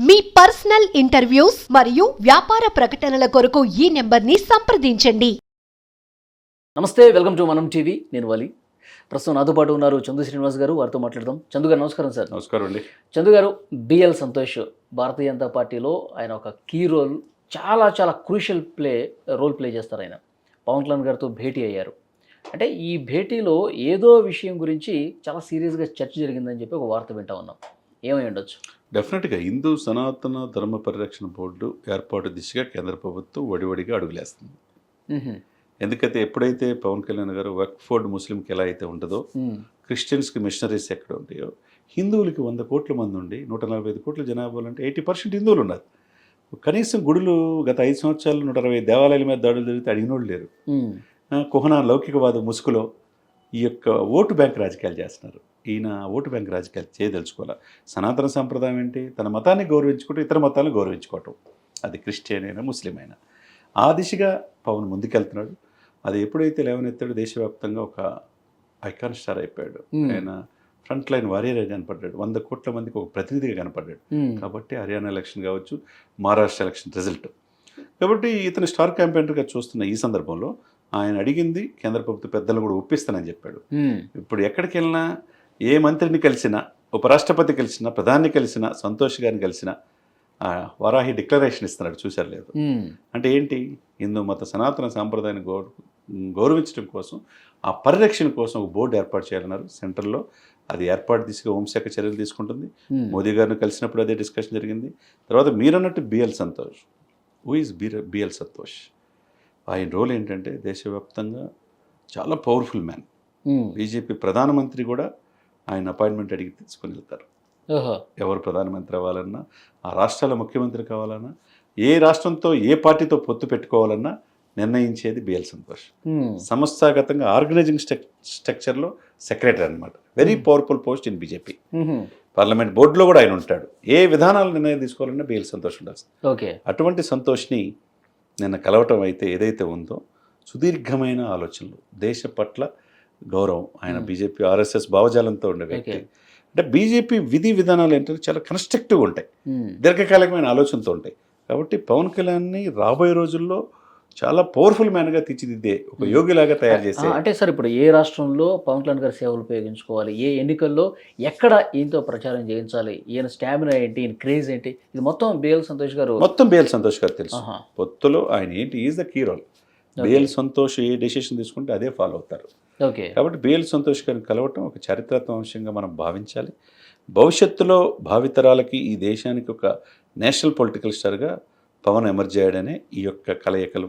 మీ personal interviews మరియు వ్యాపార ప్రకటనల కొరకు ఈ నెంబర్ని సంప్రదించండి. నమస్తే వెల్కమ్ టు మనం టీవీ. నేను వలి. ప్రస్తుతం నాతో పాటు ఉన్నారు చందు శ్రీనివాస్ గారు వారితో మాట్లాడదాం. చందు గారు నమస్కారం సార్. నమస్కారం అండి. చందు గారు బిఎల్ సంతోష్ భారతీయ జనతా పార్టీలో ఆయన ఒక కీ రోల్ చాలా చాలా క్రూషియల్ ప్లే రోల్ ప్లే చేస్తారు ఆయన. పవన్ కళ్యాణ్ గారితో భేటీ అయ్యారు. అంటే ఈ భేటీలో ఏదో విషయం గురించి చాలా సీరియస్గా చర్చ జరిగిందని చెప్పి ఒక వార్త వింటా ఉన్నాం. ఏమై ఉండొచ్చు డెఫినెట్గా హిందూ సనాతన ధర్మ పరిరక్షణ బోర్డు ఏర్పాటు దిశగా కేంద్ర ప్రభుత్వం వడివడిగా అడుగులేస్తుంది మ్హూ. ఎందుకైతే ఎప్పుడైతే పవన్ కళ్యాణ్ గారు వర్క్ ఫోర్డ్ ముస్లింకి ఎలా అయితే ఉంటుందో. క్రిస్టియన్స్కి మిషనరీస్ ఎక్కడ ఉంటాయో హిందువులకి వంద కోట్ల మంది ఉండి నూట నలభై ఐదు కోట్ల జనాభాలు అంటే ఎయిటీ పర్సెంట్ హిందువులు ఉన్నారు కనీసం గుడులు గత ఐదు సంవత్సరాలు నూట అరవై దేవాలయాల మీద దాడులు జరిగితే అడిగినోళ్ళు లేరు మ్. ఆ, కుహన లౌకికవాద ముసుగులో ఈ యొక్క ఓటు బ్యాంక్ రాజకీయాలు చేస్తున్నారు ఈయన ఓటు బ్యాంక్ రాజకీయాలు చేయదలుచుకోవాలి? సనాతన సంప్రదాయం ఏంటి? తన మతాన్ని గౌరవించుకుంటూ ఇతర మతాలను గౌరవించుకోవటం. అది క్రిస్టియన్ అయినా ముస్లిం అయినా ఆ దిశగా పవన్ ముందుకెళ్తున్నాడు. అది ఎప్పుడైతే లేవనెత్తాడో దేశవ్యాప్తంగా ఒక ఐకాన్ స్టార్ అయిపోయాడు. ఆయన ఫ్రంట్ లైన్ వారియర్గా కనపడ్డాడు. వంద కోట్ల మందికి ఒక ప్రతినిధిగా కనపడ్డాడు. కాబట్టి హర్యానా ఎలక్షన్ కావచ్చు మహారాష్ట్ర ఎలక్షన్ రిజల్ట్. కాబట్టి ఇతను స్టార్ క్యాంపెయినర్గా చూస్తున్న ఈ సందర్భంలో ఆయన అడిగింది కేంద్ర ప్రభుత్వ పెద్దలు కూడా ఒప్పిస్తానని చెప్పాడు. ఇప్పుడు ఎక్కడికి వెళ్ళినా ఏ మంత్రిని కలిసినా ఉపరాష్ట్రపతి కలిసినా ప్రధాని కలిసినా సంతోష్ గారిని కలిసినా వారాహి డిక్లరేషన్ ఇస్తున్నాడు చూశారు లేదు. అంటే ఏంటి? హిందూ మత సనాతన సాంప్రదాయాన్ని గౌర గౌరవించడం కోసం ఆ పరిరక్షణ కోసం ఒక బోర్డు ఏర్పాటు చేయాలన్నారు. సెంట్రల్లో అది ఏర్పాటు దిశగా హోంశాఖ చర్యలు తీసుకుంటుంది. మోదీ గారిని కలిసినప్పుడు అదే డిస్కషన్ జరిగింది. తర్వాత మీరన్నట్టు BL Santosh. Who is B BL Santosh? ఆయన రోల్ ఏంటంటే దేశవ్యాప్తంగా చాలా పవర్ఫుల్ మ్యాన్. బీజేపీ ప్రధానమంత్రి కూడా ఆయన అపాయింట్మెంట్ అడిగి తీసుకొని వెళ్తారు. ఎవరు ప్రధానమంత్రి అవ్వాలన్నా ఆ రాష్ట్రాల ముఖ్యమంత్రి కావాలన్నా ఏ రాష్ట్రంతో ఏ పార్టీతో పొత్తు పెట్టుకోవాలన్నా నిర్ణయించేది బిఎల్ సంతోష్. సంస్థాగతంగా ఆర్గనైజింగ్ స్ట్రక్ స్ట్రక్చర్లో సెక్రటరీ అనమాట very powerful post in BJP. Parliament బోర్డులో కూడా ఆయన ఉంటాడు. ఏ విధానాలు నిర్ణయం తీసుకోవాలన్నా బిఎల్ సంతోష్ ఉండాల్సింది. ఓకే. అటువంటి సంతోష్ని నిన్న కలవటం అయితే ఏదైతే ఉందో సుదీర్ఘమైన ఆలోచనలు దేశ పట్ల గౌరవం. ఆయన Hmm. బీజేపీ ఆర్ఎస్ఎస్ భావజాలంతో ఉండే వ్యక్తి. అంటే బీజేపీ విధి విధానాలు ఏంటంటే చాలా కన్స్ట్రక్టివ్గా ఉంటాయి. మ్. దీర్ఘకాలికమైన ఆలోచనతో ఉంటాయి. కాబట్టి పవన్ కళ్యాణ్ని రాబోయే రోజుల్లో చాలా పవర్ఫుల్ మ్యాన్గా తీర్చిదిద్దే ఒక యోగిలాగా తయారు చేసే అంటే సార్ ఇప్పుడు ఏ రాష్ట్రంలో పవన్ కళ్యాణ్ గారి సేవలు ఉపయోగించుకోవాలి? ఏ ఎన్నికల్లో ఎక్కడ ఈయనతో ప్రచారం చేయించాలి? ఈయన స్టామినా ఏంటి? ఈయన క్రేజ్ ఏంటి? ఇది మొత్తం బిఎల్ సంతోష్ గారు మొత్తం బిఎల్ సంతోష్ గారు తెలుసు. పొత్తులో ఆయన ఏంటి? Is the key role. BL Santosh A decision తీసుకుంటే అదే ఫాలో అవుతారు ఓకే కాబట్టి బిఎల్ సంతోష్ గారిని కలవటం ఒక చారిత్రాత్మక అంశంగా మనం భావించాలి భవిష్యత్తులో భావితరాలకి ఈ దేశానికి ఒక నేషనల్ పొలిటికల్ స్టార్గా పవన్ ఎమర్జ్ అయ్యాడనే ఈ యొక్క కలయికలు.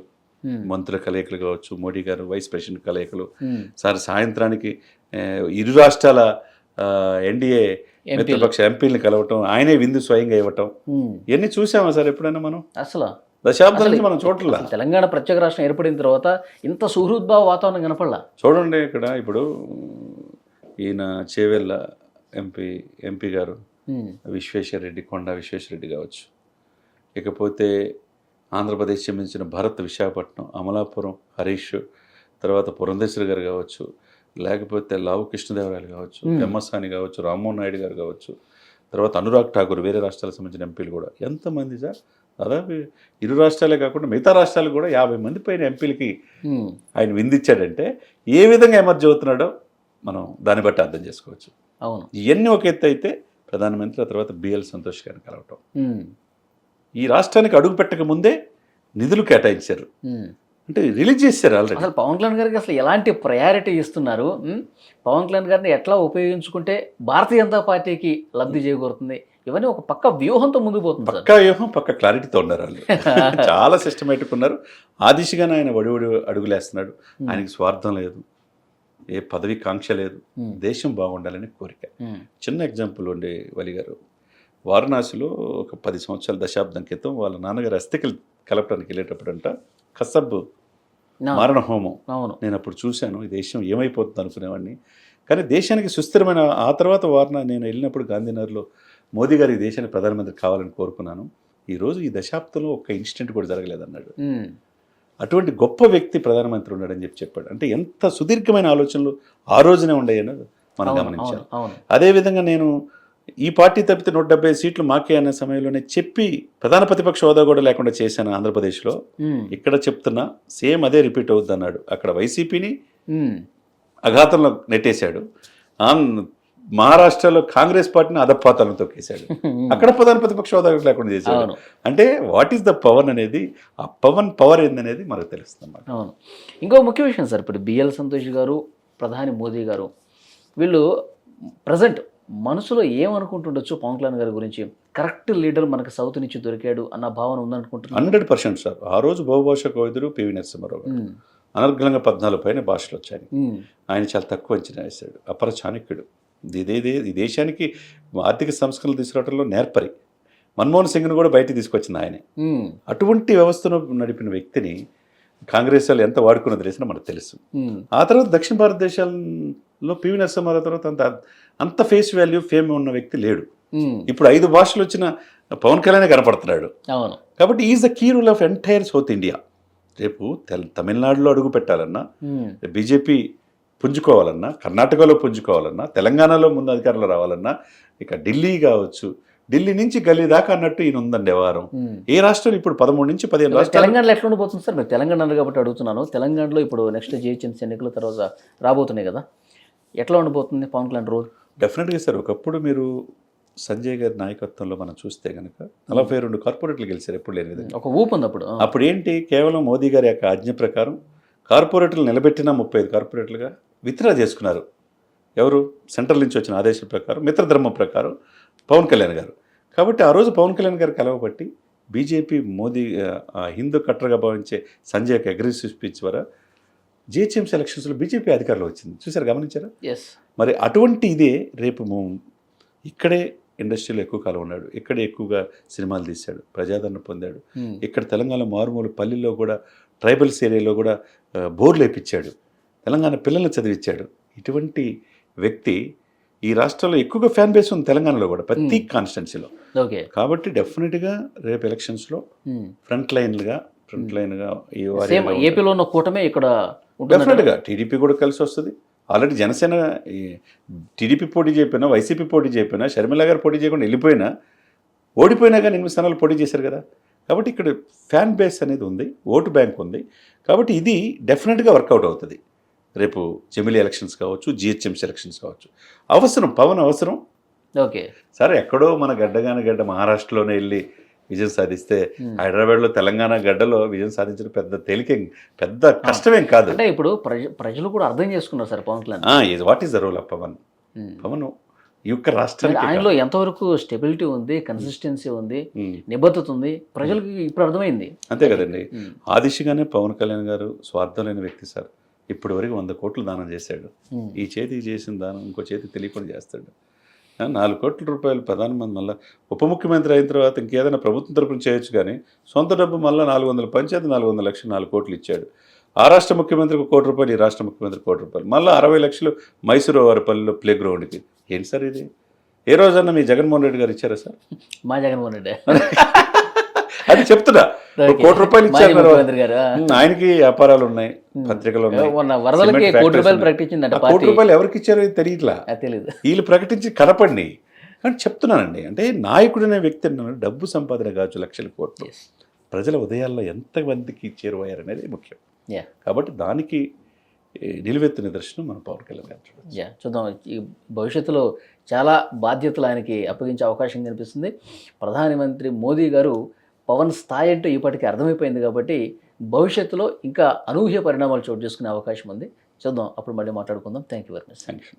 మంత్రుల కలయికలు కావచ్చు మోడీ గారు వైస్ ప్రెసిడెంట్ కలయికలు. సార్ సాయంత్రానికి ఇరు రాష్ట్రాల ఎన్డీఏ. మిత్రపక్ష ఎంపీలను కలవటం ఆయనే విందు స్వయంగా ఇవ్వటం. ఇవన్నీ చూసామా సార్ ఎప్పుడైనా మనం అసలు దశాబ్దాల నుంచి మనం అసలు తెలంగాణ ప్రత్యేక రాష్ట్రం ఏర్పడిన తర్వాత ఇంత సుహృద్భావ వాతావరణం కనపడలా చూడండి ఇక్కడ ఇప్పుడు ఈయన చేవెళ్ళ ఎంపీ ఎంపీ గారు మ్. విశ్వేశ్వర రెడ్డి కొండ విశ్వేశ్వర రెడ్డి కావచ్చు ఇకపోతే ఆంధ్రప్రదేశ్ చెందించిన భరత్ విశాఖపట్నం అమలాపురం హరీష్ తర్వాత పురంధేశ్వరి గారు కావచ్చు లేకపోతే లావు కృష్ణదేవరాయలు కావచ్చు. పెమ్మసాని కావచ్చు రామ్మోహన్ నాయుడు గారు కావచ్చు తర్వాత అనురాగ్ ఠాకూర్ వేరే రాష్ట్రాలకు సంబంధించిన ఎంపీలు కూడా ఎంతమంది సార్ దాదాపు ఇరు రాష్ట్రాలే కాకుండా మిగతా రాష్ట్రాలు కూడా యాభై మంది పైన ఎంపీలకి. ఆయన విందిచ్చాడంటే ఏ విధంగా ఎమర్జ్ అవుతున్నాడో మనం దాన్ని బట్టి అర్థం చేసుకోవచ్చు అవును ఇవన్నీ ఒక ఎత్తు అయితే ప్రధానమంత్రి ఆ తర్వాత బిఎల్ సంతోష్ గారిని కలవటం. ఈ రాష్ట్రానికి అడుగు పెట్టక ముందే నిధులు కేటాయించారు. అంటే రిలీజ్ చేశారు ఆల్రెడీ అసలు పవన్ కళ్యాణ్ గారికి అసలు ఎలాంటి ప్రయారిటీ ఇస్తున్నారు? పవన్ కళ్యాణ్ గారిని ఎట్లా ఉపయోగించుకుంటే భారతీయ జనతా పార్టీకి లబ్ధి చేకూరుతుంది? ఇవన్నీ ఒక పక్క వ్యూహంతో ముందుకు పోతుంది పక్కా వ్యూహం పక్క క్లారిటీతో ఉన్నారు వాళ్ళు. చాలా సిస్టమేటిక్ ఉన్నారు. ఆ దిశగానే ఆయన వడివడి అడుగులేస్తున్నాడు. ఆయనకి స్వార్థం లేదు. ఏ పదవి కాంక్ష లేదు. దేశం బాగుండాలని కోరిక. చిన్న ఎగ్జాంపుల్ ఉండే వలి గారు. వారణాసిలో ఒక పది సంవత్సరాల దశాబ్దం క్రితం వాళ్ళ నాన్నగారు అస్థికలు కలపడానికి వెళ్ళేటప్పుడంట కసబ్ మారణ హోమం అవును. నేను అప్పుడు చూశాను ఈ దేశం ఏమైపోతుంది అనుకునేవాడిని. కానీ దేశానికి సుస్థిరమైన ఆ తర్వాత వారణ నేను వెళ్ళినప్పుడు గాంధీనగర్లో మోదీ గారు ఈ దేశానికి ప్రధానమంత్రి కావాలని కోరుకున్నాను. ఈరోజు ఈ దశాబ్దంలో ఒక్క ఇన్సిడెంట్ కూడా జరగలేదన్నాడు. అటువంటి గొప్ప వ్యక్తి ప్రధానమంత్రి ఉన్నాడని చెప్పి చెప్పాడు. అంటే ఎంత సుదీర్ఘమైన ఆలోచనలు ఆ రోజునే ఉండేయని మనం అవును. అదేవిధంగా నేను ఈ పార్టీ తప్పితే నూట డెబ్బై సీట్లు మాకే అనే సమయంలోనే చెప్పి ప్రధాన ప్రతిపక్ష హోదా కూడా లేకుండా చేశాను ఆంధ్రప్రదేశ్లో. ఇక్కడ చెప్తున్నా సేమ్ అదే రిపీట్ అవుద్ది అన్నాడు అక్కడ వైసీపీని అఘాతంలో నెట్టేశాడు. మహారాష్ట్రలో కాంగ్రెస్ పార్టీని అధపాతాలను తొక్కేశాడు. అక్కడ ప్రధాన ప్రతిపక్ష హోదా లేకుండా చేశాడు. అంటే వాట్ ఈస్ ద పవర్ అనేది ఆ పవన్ పవర్ ఏందనేది మనకు తెలుస్తుంది అన్నమాట అవును. ఇంకో ముఖ్య విషయం సార్ ఇప్పుడు బిఎల్ సంతోష్ గారు ప్రధాని మోదీ గారు వీళ్ళు ప్రజెంట్ మనసులో ఏమనుకుంటుండొచ్చు పవన్ కళ్యాణ్ గారి గురించి? కరెక్ట్ లీడర్ మనకు సౌత్ నుంచి దొరికాడు అన్న భావన ఉందనుకుంటున్నాను హండ్రెడ్ పర్సెంట్ సార్. ఆ రోజు బహుభాష కోవిదుడు పివి నరసింహారావు. అనర్గళంగా పద్నాలుగు పైన భాషలు వచ్చాయి. ఆయన చాలా తక్కువ అంచనా వేశాడు. అపర చాణక్యుడు. ఇదేదే ఈ దేశానికి ఆర్థిక సంస్కరణలు తీసుకురావడంలో నేర్పరి. మన్మోహన్ సింగ్ను కూడా బయటికి తీసుకొచ్చింది ఆయనే. అటువంటి వ్యవస్థను నడిపిన వ్యక్తిని కాంగ్రెస్ వాళ్ళు ఎంత వాడుకున్నది తెలిసిన మనకు తెలుసు. ఆ తర్వాత దక్షిణ భారతదేశాల్లో పివి నరసింహారావు తర్వాత అంత అంత ఫేస్ వాల్యూ ఫేమ్ ఉన్న వ్యక్తి లేడు. ఇప్పుడు ఐదు భాషలు వచ్చిన పవన్ కళ్యాణ్ కనపడుతున్నాడు. అవును. కాబట్టి is the key rule of entire south India. రేపు తమిళనాడులో అడుగు పెట్టాలన్నా బీజేపీ పుంజుకోవాలన్నా కర్ణాటకలో పుంజుకోవాలన్నా తెలంగాణలో ముందు అధికారంలో రావాలన్నా ఇక ఢిల్లీ కావచ్చు ఢిల్లీ నుంచి గల్లీ దాకా అన్నట్టు ఈయన ఉందండి వ్యవహారం ఏ రాష్ట్రం ఇప్పుడు పదమూడు నుంచి పదిహేను రాష్ట్రాలు? తెలంగాణలో ఎట్లా ఉండబోతుంది సార్? మీరు తెలంగాణ కాబట్టి అడుగుతున్నాను. తెలంగాణలో ఇప్పుడు నెక్స్ట్ జిహెచ్ఎంసీ ఎన్నికల తర్వాత రాబోతున్నాయి కదా. ఎట్లా ఉండబోతుంది పవన్ కళ్యాణ్ రోల్? డెఫినెట్గా సార్ ఒకప్పుడు మీరు సంజయ్ గారి నాయకత్వంలో మనం చూస్తే కనుక నలభై రెండు కార్పొరేట్లు గెలిచారు ఎప్పుడు లేని విధంగా. ఒక ఊపు ఉంది అప్పుడు అప్పుడు ఏంటి కేవలం మోదీ గారి యొక్క ఆజ్ఞ ప్రకారం కార్పొరేట్లు నిలబెట్టిన ముప్పై ఐదు కార్పొరేట్లుగా విత్డ్రా చేసుకున్నారు. ఎవరు? సెంట్రల్ నుంచి వచ్చిన ఆదేశాల ప్రకారం మిత్రధర్మం ప్రకారం పవన్ కళ్యాణ్ గారు. కాబట్టి ఆ రోజు పవన్ కళ్యాణ్ గారు కలవబట్టి బీజేపీ మోదీ హిందూ కట్టరగా భావించే సంజయ్కి అగ్రెసివ్ స్పీచ్ ద్వారా జిహెచ్ఎంసీ ఎలక్షన్స్లో బీజేపీ అధికారంలో వచ్చింది. చూసారు గమనించారా? ఎస్ మరి అటువంటి ఇదే రేపు ఇక్కడే ఇండస్ట్రీలో ఎక్కువ కాలం ఉన్నాడు. ఇక్కడే ఎక్కువగా సినిమాలు తీశాడు ప్రజాదరణ పొందాడు. ఇక్కడ తెలంగాణ మారుమూల పల్లెల్లో కూడా ట్రైబల్స్ ఏరియాలో కూడా బోర్లు వేయించాడు తెలంగాణ పిల్లల్ని చదివించాడు. ఇటువంటి వ్యక్తి ఈ రాష్ట్రంలో ఎక్కువగా ఫ్యాన్ బేస్ ఉంది తెలంగాణలో కూడా ప్రతి కాన్స్టిట్యున్సీలో. ఓకే. కాబట్టి డెఫినెట్గా రేపు ఎలక్షన్స్లో ఫ్రంట్ లైన్లుగా ఫ్రంట్ లైన్గా సేమ్ వారి ఏపీలో ఉన్న కూటమే ఇక్కడ డెఫినెట్గా టీడీపీ కూడా కలిసి వస్తుంది. ఆల్రెడీ జనసేన టీడీపీ పోటీ చేయకపోయినా వైసీపీ పోటీ చేయకపోయినా షర్మిల గారు పోటీ చేయకుండా వెళ్ళిపోయినా ఓడిపోయినా కానీ ఎనిమిది స్థానాలు పోటీ చేశారు కదా. కాబట్టి ఇక్కడ ఫ్యాన్ బేస్ అనేది ఉంది ఓటు బ్యాంక్ ఉంది. కాబట్టి ఇది డెఫినెట్గా వర్కౌట్ అవుతుంది. రేపు జమిలీ ఎలక్షన్స్ కావచ్చు జిహెచ్ఎంసీ ఎలక్షన్స్ కావచ్చు. అవసరం పవన్ అవసరం. ఓకే. సరే ఎక్కడో మన గడ్డగాని గడ్డ మహారాష్ట్రలోనే వెళ్ళి విజయం సాధిస్తే హైదరాబాద్లో తెలంగాణ గడ్డలో విజయం సాధించడం పెద్ద తేలికేం పెద్ద కష్టమేం కాదు. అంటే ఇప్పుడు ప్రజ ప్రజలు కూడా అర్థం చేసుకున్నారు sir Pawan Kalyan. What is the role of Pawan. Pawan ఈ యొక్క రాష్ట్రానికి ఆయనలో ఎంతవరకు స్టెబిలిటీ ఉంది కన్సిస్టెన్సీ ఉంది నిబద్ధత ఉంది ప్రజలకు ఇప్పుడు అర్థమైంది. అంతే కదండి. ఆ దిశగానే పవన్ కళ్యాణ్ గారు స్వార్థం లేని వ్యక్తి సార్. ఇప్పటి వరకు వంద కోట్లు దానం చేశాడు. ఈ చేతికి చేసిన దానం ఇంకో చేతికి తెలియకుండా చేస్తాడు. నాలుగు కోట్ల రూపాయలు ప్రధానమంత్రి మళ్ళీ ఉప ముఖ్యమంత్రి అయిన తర్వాత ఇంకేదైనా ప్రభుత్వం తరపున చేయొచ్చు కానీ సొంత డబ్బు మళ్ళీ నాలుగు వందల పంచాయతీ నాలుగు వందల లక్షలు నాలుగు కోట్లు ఇచ్చాడు. ఆ రాష్ట్ర ముఖ్యమంత్రికి కోటి రూపాయలు ఈ రాష్ట్ర ముఖ్యమంత్రికి కోటి రూపాయలు. మళ్ళీ అరవై లక్షలు మైసూరు వారిపల్లిలో ప్లే గ్రౌండ్కి ఏంటి సార్ ఇది? ఏ రోజన్నా మీ జగన్మోహన్ రెడ్డి గారు ఇచ్చారా సార్? మా జగన్మోహన్ రెడ్డి. అది చెప్తున్నా. కోటి రూపాయలు ఇచ్చారు ఆయనకి వ్యాపారాలు ఉన్నాయి పత్రికలు ఉన్నాయి. కోటి రూపాయలు. ప్రకటించిందంట కోటి రూపాయలు ఎవరికి ఇచ్చారో తెలియట్లా? తెలియదు వీళ్ళు ప్రకటించి కనపడి కానీ చెప్తున్నానండి. అంటే నాయకుడు అనే వ్యక్తి డబ్బు సంపాదన కావచ్చు లక్షల కోట్లు. ప్రజల ఉదయాల్లో ఎంతమందికి చేరువయ్యారు అనేది ముఖ్యం. యా కాబట్టి దానికి నిలువెత్తు నిదర్శనం మన పవన్ కళ్యాణ్ గారు చూద్దాం. ఈ భవిష్యత్తులో చాలా బాధ్యతలు ఆయనకి అప్పగించే అవకాశం కనిపిస్తుంది. ప్రధానమంత్రి మోదీ గారు పవన్ స్థాయి అంటే ఇప్పటికీ అర్థమైపోయింది కాబట్టి భవిష్యత్తులో ఇంకా అనూహ్య పరిణామాలు చోటు చేసుకునే అవకాశం ఉంది. చూద్దాం అప్పుడు మళ్ళీ మాట్లాడుకుందాం. Thank you very much thank you